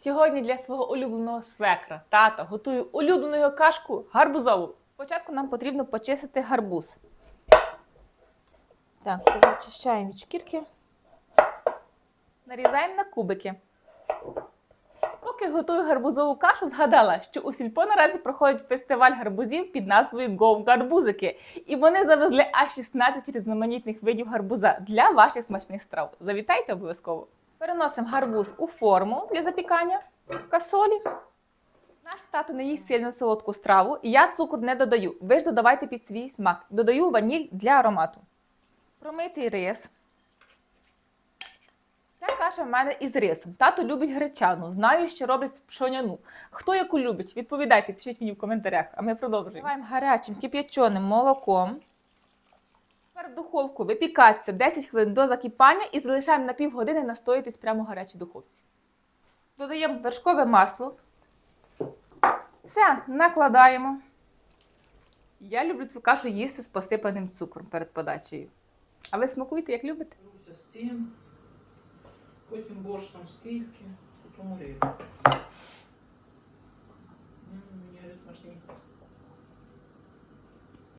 Сьогодні для свого улюбленого свекра тата готую улюблену його кашку гарбузову. Спочатку нам потрібно почистити гарбуз. Так, зачищаємо від шкірки. Нарізаємо на кубики. Поки готую гарбузову кашу, згадала, що у сільпо наразі проходить фестиваль гарбузів під назвою Go Гарбузики. І вони завезли аж 16 різноманітних видів гарбуза для ваших смачних страв. Завітайте обов'язково. Переносимо гарбуз у форму для запікання касолі. Наш тато не їсть сильно солодку страву, і я цукор не додаю. Ви ж додавайте під свій смак. Додаю ваніль для аромату. Промитий рис. Ця каша в мене із рисом. Тато любить гречану. Знаю, що роблять пшоняну. Хто яку любить? Відповідайте, пишіть мені в коментарях, а ми продовжуємо. Вливаємо гарячим кип'яченим молоком в духовку випікатися 10 хвилин до закіпання і залишаємо на півгодини настоїтись прямо в гарячій духовці. Додаємо вершкове масло. Все, накладаємо. Я люблю цю кашу їсти з посипаним цукром перед подачею. А ви смакуєте, як любите? Ну, з цим, потім борщ там скільки, потім рибу. Мені смачненько.